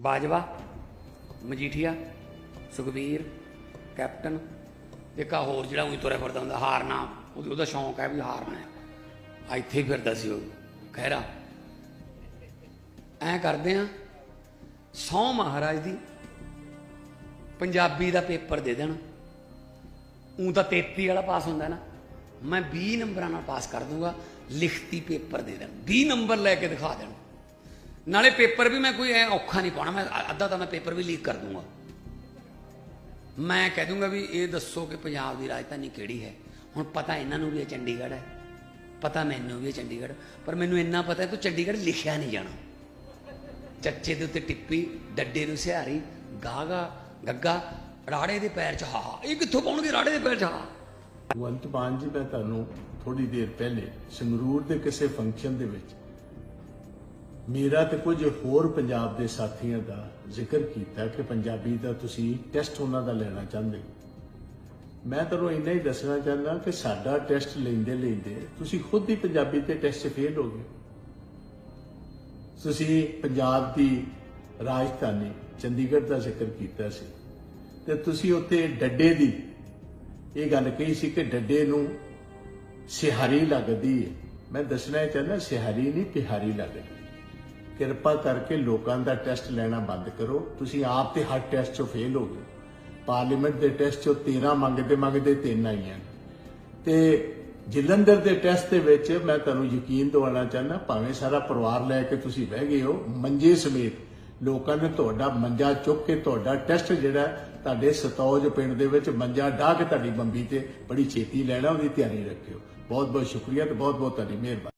Bajwa, Majithia, Sukhbir, captain ਤੇ ਕਾ ਹੋਰ ਜਿਹੜਾ ਉਹੀ ਤੁਰਿਆ ਫਿਰਦਾ ਹੁੰਦਾ, ਹਾਰਨਾ, ਉਹਦੀ- ਉਹਦਾ ਸ਼ੌਂਕ ਹੈ ਵੀ ਹਾਰਨਾ ਆ ਇੱਥੇ ਫਿਰਦਾ ਸੀ ਉਹ, ਖਹਿਰਾ। ਐ ਕਰਦੇ ਆ ਸੌ ਮਹਾਰਾਜ ਦੀ ਪੰਜਾਬੀ ਦਾ ਪੇਪਰ ਦੇ ਦੇਣ। ਉਹ ਤਾਂ 33 ਵਾਲਾ ਪਾਸ ਹੁੰਦਾ ਨਾ, ਮੈਂ 20 ਨੰਬਰਾਂ ਨਾਲ ਪਾਸ ਕਰ ਦੂੰਗਾ, ਲਿਖਤੀ ਪੇਪਰ ਦੇ ਦੇਣ। 20 ਨੰਬਰ ਲੈ ਕੇ ਦਿਖਾ ਦੇਣ। ਨਾਲੇ ਪੇਪਰ ਵੀ ਮੈਂ ਕੋਈ ਐ ਔਖਾ ਨਹੀਂ ਪਾਉਣਾ, ਮੈਂ ਅੱਧਾ ਤਾਂ ਮੈਂ ਪੇਪਰ ਵੀ ਲੀਕ ਕਰ ਦੂੰਗਾ। ਮੈਂ ਕਹਿ ਦੂੰਗਾ ਵੀ ਇਹ ਦੱਸੋ ਕਿ ਪੰਜਾਬ ਦੀ ਰਾਜਧਾਨੀ ਕਿਹੜੀ ਹੈ? ਹੁਣ ਪਤਾ ਇਹਨਾਂ ਨੂੰ ਵੀ ਇਹ ਚੰਡੀਗੜ੍ਹ ਹੈ। ਪਤਾ ਮੈਨੂੰ ਵੀ ਇਹ ਚੰਡੀਗੜ੍ਹ, ਪਰ ਮੈਨੂੰ ਇੰਨਾ ਪਤਾ ਹੈ ਕਿ ਚੰਡੀਗੜ੍ਹ ਲਿਖਿਆ ਨਹੀਂ ਜਾਣਾ। ਚੱਚੇ ਦੇ ਉੱਤੇ ਟਿੱਪੀ, ਡੱਡੇ ਨੂੰ ਸਿਹਾਰੀ, ਗਾਗਾ, ਗੱਗਾ, ਰਾੜੇ ਦੇ ਪੈਰ 'ਚ ਹਾ ਇਹ ਕਿੱਥੋਂ ਪਾਉਣਗੇ ਰਾੜੇ ਦੇ ਪੈਰ 'ਚ ਹਾ ਭਗਵੰਤ ਮਾਨ ਜੀ, ਮੈਂ ਤੁਹਾਨੂੰ ਥੋੜੀ ਦੇਰ ਪਹਿਲੇ ਸੰਗਰੂਰ ਦੇ ਕਿਸੇ ਫੰਕਸ਼ਨ ਦੇ ਵਿੱਚ ਮੇਰਾ ਤੇ ਕੁਝ ਹੋਰ ਪੰਜਾਬ ਦੇ ਸਾਥੀਆਂ ਦਾ ਜ਼ਿਕਰ ਕੀਤਾ ਕਿ ਪੰਜਾਬੀ ਦਾ ਤੁਸੀਂ ਟੈਸਟ ਉਹਨਾਂ ਦਾ ਲੈਣਾ ਚਾਹੁੰਦੇ ਮੈਂ ਤੁਹਾਨੂੰ ਇੰਨਾ ਹੀ ਦੱਸਣਾ ਚਾਹੁੰਦਾ ਕਿ ਸਾਡਾ ਟੈਸਟ ਲੈਂਦੇ ਲੈਂਦੇ ਤੁਸੀਂ ਖੁਦ ਹੀ ਪੰਜਾਬੀ ਤੇ ਟੈਸਟ ਫੇਲ ਹੋ ਗਏ। ਤੁਸੀਂ ਪੰਜਾਬ ਦੀ ਰਾਜਧਾਨੀ ਚੰਡੀਗੜ੍ਹ ਦਾ ਜ਼ਿਕਰ ਕੀਤਾ ਸੀ ਤੇ ਤੁਸੀਂ ਉੱਥੇ ਡੱਡੇ ਦੀ ਇਹ ਗੱਲ ਕਹੀ ਸੀ ਕਿ ਡੱਡੇ ਨੂੰ ਸਿਹਾਰੀ ਲੱਗਦੀ ਹੈ। ਮੈਂ ਦੱਸਣਾ ਇਹ ਚਾਹੁੰਦਾ, ਸਿਹਾਰੀ ਨਹੀਂ ਪਿਹਾਰੀ ਲੱਗਦੀ। ਕਿਰਪਾ ਕਰਕੇ ਲੋਕਾਂ ਦਾ ਟੈਸਟ ਲੈਣਾ ਬੰਦ ਕਰੋ। ਤੁਸੀਂ ਆਪ ਤੇ ਹਰ ਟੈਸਟ 'ਚੋਂ ਫੇਲ ਹੋ ਗਏ। ਪਾਰਲੀਮੈਂਟ ਦੇ ਟੈਸਟ 'ਚੋਂ 13 ਮੰਗਦੇ ਮੰਗਦੇ ਤਿੰਨ ਆਈਆਂ। ਤੇ ਜਲੰਧਰ ਦੇ ਟੈਸਟ ਦੇ ਵਿੱਚ ਮੈਂ ਤੁਹਾਨੂੰ ਯਕੀਨ ਦਿਵਾਉਣਾ ਚਾਹੁੰਦਾ, ਭਾਵੇਂ ਸਾਰਾ ਪਰਿਵਾਰ ਲੈ ਕੇ ਤੁਸੀਂ ਬਹਿ ਗਏ ਹੋ, ਮੰਜੇ ਸਮੇਤ ਲੋਕਾਂ ਨੇ ਤੁਹਾਡਾ ਮੰਜਾ ਚੁੱਕ ਕੇ ਤੁਹਾਡਾ ਟੈਸਟ ਜਿਹੜਾ ਤੁਹਾਡੇ ਸਤੌਜ ਪਿੰਡ ਦੇ ਵਿੱਚ ਮੰਜਾ ਢਾਹ ਕੇ ਤੁਹਾਡੀ ਬੰਬੀ ਤੇ ਬੜੀ ਛੇਤੀ ਲੈਣਾ, ਉਹਦੀ ਤਿਆਰੀ ਰੱਖਿਓ। ਬਹੁਤ ਬਹੁਤ ਸ਼ੁਕਰੀਆ ਤੇ ਬਹੁਤ ਬਹੁਤ ਤੁਹਾਡੀ ਮਿਹਰਬਾਨੀ।